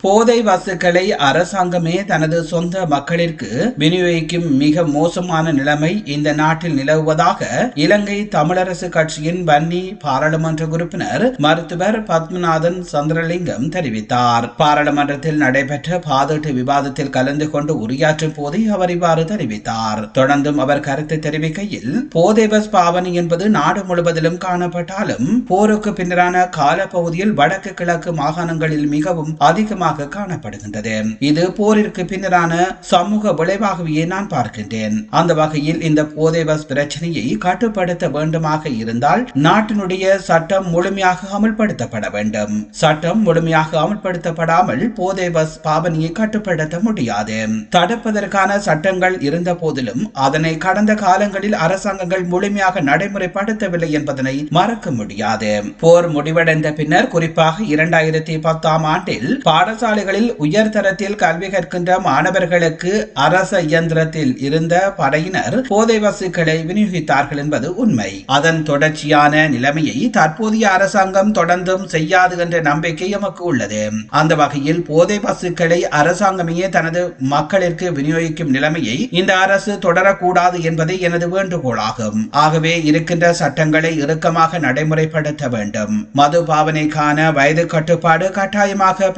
போதை வஸ்துக்களை அரசாங்கமே தனது சொந்த மக்களிற்கு விநியோகிக்கும் மிக மோசமான நிலைமை இந்த நாட்டில் நிலவுவதாக இலங்கை தமிழரசு கட்சியின் வன்னி பாராளுமன்ற உறுப்பினர் மருத்துவர் பத்மநாதன் சந்திரலிங்கம் தெரிவித்தார். பாராளுமன்றத்தில் நடைபெற்ற பாதீட்டு விவாதத்தில் கலந்து கொண்டு உரையாற்றும் போதே அவர் இவ்வாறு தெரிவித்தார். தொடர்ந்தும் அவர் கருத்து தெரிவிக்கையில் போதை பஸ் பாவனை என்பது நாடு முழுவதிலும் காணப்பட்டாலும் போருக்கு பின்னரான காலப்பகுதியில் வடக்கு கிழக்கு மாகாணங்களில் மிகவும் அதிகமாக காணப்படுகின்றது. இது போரிற்கு பின்னரான சமூக விளைவாகவே நான் பார்க்கின்றேன். அந்த வகையில் இந்த போதை பஸ் பிரச்சனையை கட்டுப்படுத்த வேண்டுமாக இருந்தால் நாட்டினுடைய சட்டம் முழுமையாக அமல்படுத்தப்பட வேண்டும். சட்டம் முழுமையாக அமல்படுத்தப்படாமல் போதை பஸ் பாவனையை கட்டுப்படுத்த முடியாது. தடுப்பதற்கான சட்டங்கள் இருந்த போதிலும் அதனை கடந்த காலங்களில் அரசாங்கங்கள் முழுமையாக நடைமுறைப்படுத்தவில்லை என்பதனை மறக்க முடியாது. போர் முடிவடைந்த பின்னர் குறிப்பாக இரண்டாயிரத்தி பத்தாம் ஆண்டில் பாடசாலைகளில் உயர்தரத்தில் கல்வி கற்கின்ற மாணவர்களுக்கு அரச இயந்திரத்தில் இருந்த படையினர் போதை வசுக்களை விநியோகித்தார்கள் என்பது உண்மை. அதன் தொடர்ச்சியான நிலைமையை தற்போதைய அரசாங்கம் தொடர்ந்தும் செய்யாது என்ற நம்பிக்கை எமக்கு உள்ளது. அந்த வகையில் போதை வசுக்களை அரசாங்கமே தனது மக்களிற்கு விநியோகிக்கும் நிலைமையை இந்த அரசு தொடரக்கூடாது என்பதே எனது வேண்டுகோளாகும். ஆகவே இருக்கின்ற சட்டங்களை இறுக்கமாக நடைமுறைப்படுத்த வேண்டும். மது பாவனைக்கான வயது கட்டுப்பாடு கட்டாயமாக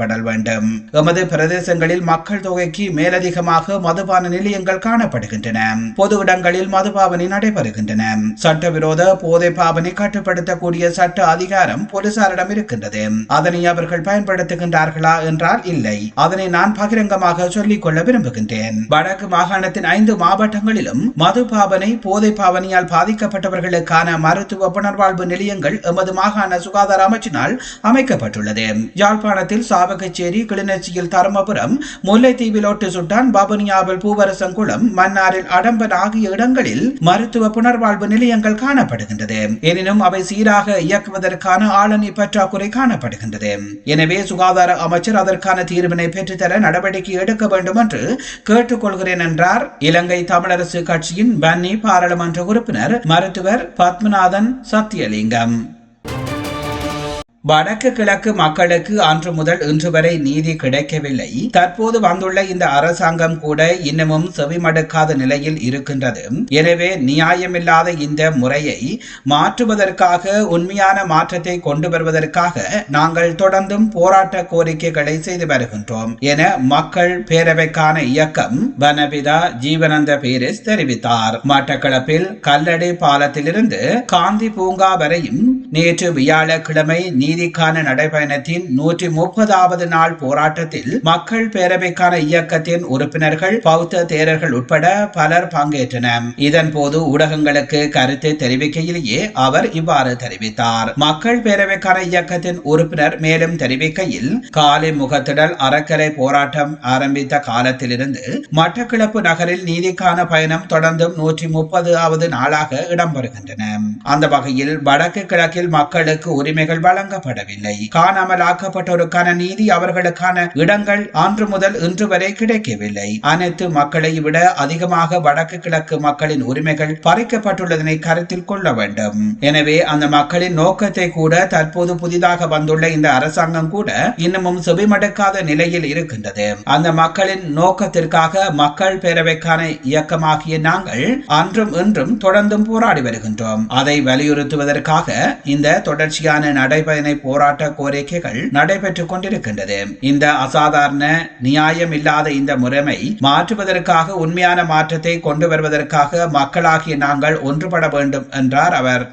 பின்பற்றப்படல் வேண்டும். எமது பிரதேசங்களில் மக்கள் தொகைக்கு மேலதிகமாக மதுபான நிலையங்கள் காணப்படுகின்றன. பொது இடங்களில் மதுபாவனை நடைபெறுகின்றன. சட்டவிரோத போதை பாவனை கட்டுப்படுத்தக்கூடிய சட்ட அதிகாரம் போலீசாரிடம் இருக்கின்றது. அதனை அவர்கள் பயன்படுத்துகின்றார்களா என்றால் இல்லை. அதனை நான் பகிரங்கமாக சொல்லிக் கொள்ள விரும்புகின்றேன். வடக்கு மாகாணத்தின் ஐந்து மாவட்டங்களிலும் மது பாவனை போதை பாவனையால் பாதிக்கப்பட்டவர்களுக்கான மருத்துவ புனர்வாழ்வு நிலையங்கள் எமது மாகாண சுகாதார அமைச்சினால் அமைக்கப்பட்டுள்ளது. யாழ்ப்பாணத்தில் சாவி சாவகச்சேரி கிளிநொச்சியில் தருமபுரம் முல்லைத்தீவில் ஒட்டு சுட்டான் பபனியாவில் பூவரசங்குளம் மன்னாரில் அடம்பன் ஆகிய இடங்களில் மருத்துவ புனர்வாழ்வு நிலையங்கள் காணப்படுகின்றது. எனினும் அவை சீராக இயக்குவதற்கான ஆளணி பற்றாக்குறை காணப்படுகின்றது. எனவே சுகாதார அமைச்சர் அதற்கான தீர்வினை பெற்றுத்தர நடவடிக்கை எடுக்க வேண்டும் என்று கேட்டுக்கொள்கிறேன் என்றார். இலங்கை தமிழரசு கட்சியின் பன்னி பாராளுமன்ற உறுப்பினர் மருத்துவர் பத்மநாதன் சத்தியலிங்கம். வடக்கு கிழக்கு மக்களுக்கு அன்று முதல் இன்று வரை நீதி கிடைக்கவில்லை. தற்போது வந்துள்ள இந்த அரசாங்கம் கூட இன்னமும் செவிமடுக்காத நிலையில் இருக்கின்றது. எனவே நியாயமில்லாத இந்த முறையை மாற்றுவதற்காக உண்மையான மாற்றத்தை கொண்டு வருவதற்காக நாங்கள் தொடர்ந்தும் போராட்ட கோரிக்கைகளை செய்து வருகின்றோம் என மக்கள் பேரவைக்கான இயக்கம் வனவிதா ஜீவனந்த பேரிஸ் தெரிவித்தார். மட்டக்களப்பில் கல்லடை பாலத்திலிருந்து காந்தி பூங்கா வரையும் நேற்று வியாழக்கிழமை நீதிக்கான நடைபயணத்தின் நூற்றி முப்பதாவது நாள் போராட்டத்தில் மக்கள் பேரவைக்கான இயக்கத்தின் உறுப்பினர்கள் பௌத்த தேரர்கள் உட்பட பலர் பங்கேற்றனர். இதன் போது ஊடகங்களுக்கு கருத்து தெரிவிக்கையிலேயே அவர் இவ்வாறு தெரிவித்தார். மக்கள் பேரவைக்கான இயக்கத்தின் உறுப்பினர் மேலும் தெரிவிக்கையில் காலை முகத்திடல் அறக்கரை போராட்டம் ஆரம்பித்த காலத்திலிருந்து மட்டக்கிளப்பு நகரில் நீதிக்கான பயணம் தொடர்ந்தும் நூற்றி முப்பதாவது நாளாக இடம்பெறுகின்றன. அந்த வகையில் வடக்கு கிழக்கில் மக்களுக்கு உரிமைகள் வழங்கப்படவில்லை. காணாமலாக்கப்பட்டோருக்கான நீதி அவர்களுக்கான இடங்கள் அன்று முதல் இன்று வரை கிடைக்கவில்லை. அனைத்து மக்களை விட அதிகமாக வடக்கு கிழக்கு மக்களின் உரிமைகள் பறிக்கப்பட்டுள்ளதனை கருத்தில் கொள்ள வேண்டும். எனவே அந்த மக்களின் நோக்கத்தை கூட தற்போது புதிதாக வந்துள்ள இந்த அரசாங்கம் கூட இன்னமும் செவிமடுக்காத நிலையில் இருக்கின்றது. அந்த மக்களின் நோக்கத்திற்காக மக்கள் பேரவைக்கான இயக்கமாகிய நாங்கள் அன்றும் இன்றும் தொடர்ந்தும் போராடி வருகின்றோம். அதை வலியுறுத்துவதற்காக இந்த தொடர்ச்சியான நடைபயண போராட்ட கோரிக்கைகள் நடைபெற்றுக் கொண்டிருக்கின்றது. இந்த அசாதாரண நியாயம் இல்லாத இந்த முறைமை மாற்றுவதற்காக உண்மையான மாற்றத்தை கொண்டு வருவதற்காக மக்களாகிய நாங்கள் ஒன்றுபட வேண்டும் என்றார் அவர்.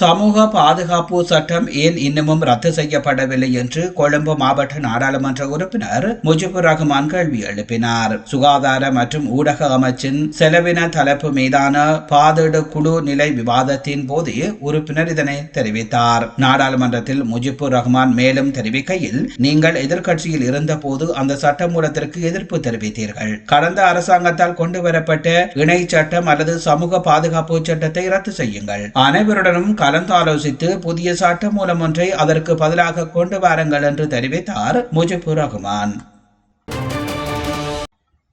சமூக பாதுகாப்பு சட்டம் ஏன் இன்னமும் ரத்து செய்யப்படவில்லை என்று கொழும்பு மாவட்ட நாடாளுமன்ற உறுப்பினர் முஜிபுர் ரஹ்மான் கேள்வி எழுப்பினார். சுகாதார மற்றும் ஊடக அமைச்சின் செலவின தலைப்பு மீதான பாதீடு குழு நிலை விவாதத்தின் போது உறுப்பினர் இதனை தெரிவித்தார். நாடாளுமன்றத்தில் முஜிபுர் ரஹ்மான் மேலும் தெரிவிக்கையில் நீங்கள் எதிர்க்கட்சியில் இருந்தபோது அந்த சட்டமூலத்திற்கு எதிர்ப்பு தெரிவித்தீர்கள். கடந்த அரசாங்கத்தால் கொண்டு வரப்பட்ட இணை சட்டம் அல்லது சமூக பாதுகாப்பு சட்டத்தை ரத்து செய்யுங்கள். அனைவருடனும் கலந்தாலோசித்து புதிய சட்ட மூலம் ஒன்றை அதற்கு பதிலாக கொண்டு வாருங்கள் என்று தெரிவித்தார் முஜிபுர் ரஹ்மான்.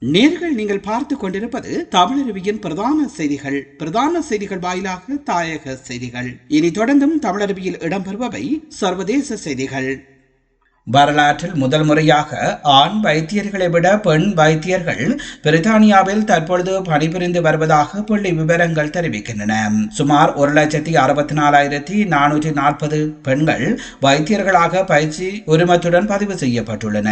நேர்கள் நீங்கள் பார்த்து கொண்டிருப்பது தமிழருவியின் பிரதான செய்திகள். பிரதான செய்திகள் வாயிலாக தாயக செய்திகள். இனி தொடர்ந்தும் தமிழருவியில் இடம்பெறுபவை சர்வதேச செய்திகள். வரலாற்றில் முதல் முறையாக ஆண் வைத்தியர்களை விட பெண் வைத்தியர்கள் பிரித்தானியாவில் தற்பொழுது பணிபுரிந்து வருவதாக புள்ளி விவரங்கள் தெரிவிக்கின்றன. சுமார் ஒரு லட்சத்தி அறுபத்தி நாலாயிரத்தி நானூற்றி நாற்பது பெண்கள் வைத்தியர்களாக பயிற்சி உரிமத்துடன் பதிவு செய்யப்பட்டுள்ளன.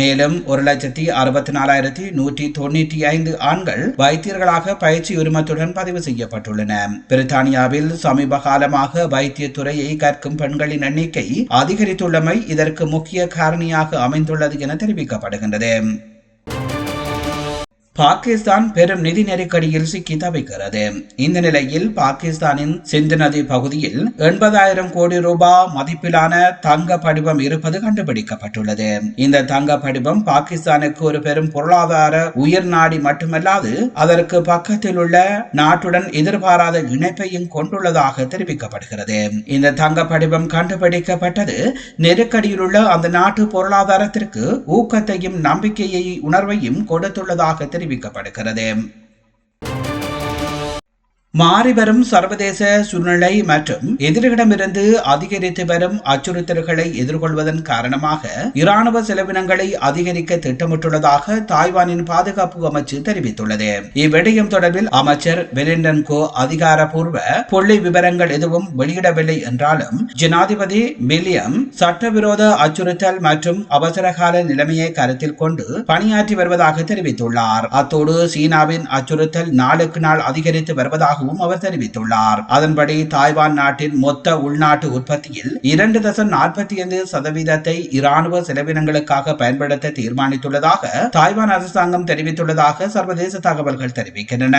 மேலும் ஒரு லட்சத்தி அறுபத்தி நாலாயிரத்தி நூற்றி தொண்ணூற்றி ஐந்து ஆண்கள் வைத்தியர்களாக பயிற்சி உரிமத்துடன் பதிவு செய்யப்பட்டுள்ளன. பிரித்தானியாவில் சமீப காலமாக வைத்திய துறையை கற்கும் பெண்களின் எண்ணிக்கை அதிகரித்துள்ளமை இதற்கு முக்கிய முக்கிய காரணியாக அமைந்துள்ளது என தெரிவிக்கப்படுகின்றது. பாகிஸ்தான் பெரும் நிதி நெருக்கடியில் சிக்கி தவிக்கிறது. இந்த நிலையில் பாகிஸ்தானின் சிந்து நதி பகுதியில் எண்பதாயிரம் கோடி ரூபாய் மதிப்பிலான தங்க படிவம் இருப்பது கண்டுபிடிக்கப்பட்டுள்ளது. இந்த தங்க படிவம் பாகிஸ்தானுக்கு ஒரு பெரும் பொருளாதார உயர் நாடி மட்டுமல்லாது அதற்கு பக்கத்தில் உள்ள நாட்டுடன் எதிர்பாராத இணைப்பையும் கொண்டுள்ளதாக தெரிவிக்கப்படுகிறது. இந்த தங்க படிவம் கண்டுபிடிக்கப்பட்டது நெருக்கடியில் உள்ள அந்த நாட்டு பொருளாதாரத்திற்கு ஊக்கத்தையும் நம்பிக்கையை உணர்வையும் கொடுத்துள்ளதாக தெரிவிக்கிறது தெரிவிக்கப்படுகிறது மாறிவரும் சர்வதேச சூழ்நிலை மற்றும் எதிரிடமிருந்து அதிகரித்து வரும் அச்சுறுத்தல்களை எதிர்கொள்வதன் காரணமாக இராணுவ செலவினங்களை அதிகரிக்க திட்டமிட்டுள்ளதாக தாய்வானின் பாதுகாப்பு அமைச்சு தெரிவித்துள்ளது. இவ்விடயம் தொடர்பில் அமைச்சர் வெலிண்டன்கோ அதிகாரப்பூர்வ புள்ளி விவரங்கள் எதுவும் வெளியிடவில்லை என்றாலும் ஜனாதிபதி வில்லியம் சட்டவிரோத அச்சுறுத்தல் மற்றும் அவசரகால நிலைமையை கருத்தில் கொண்டு பணியாற்றி வருவதாக தெரிவித்துள்ளார். அத்தோடு சீனாவின் அச்சுறுத்தல் நாளுக்கு நாள் அதிகரித்து வருவதாக வருவதாகவும் அவர் தெரிவித்துள்ளார். அதன்படி தாய்வான் நாட்டின் மொத்த உள்நாட்டு உற்பத்தியில் இரண்டு தசம் நாற்பத்தி ஐந்து சதவீதத்தை இராணுவ செலவினங்களுக்காக பயன்படுத்த தீர்மானித்துள்ளதாக தாய்வான் அரசாங்கம் தெரிவித்துள்ளதாக சர்வதேச தகவல்கள் தெரிவிக்கின்றன.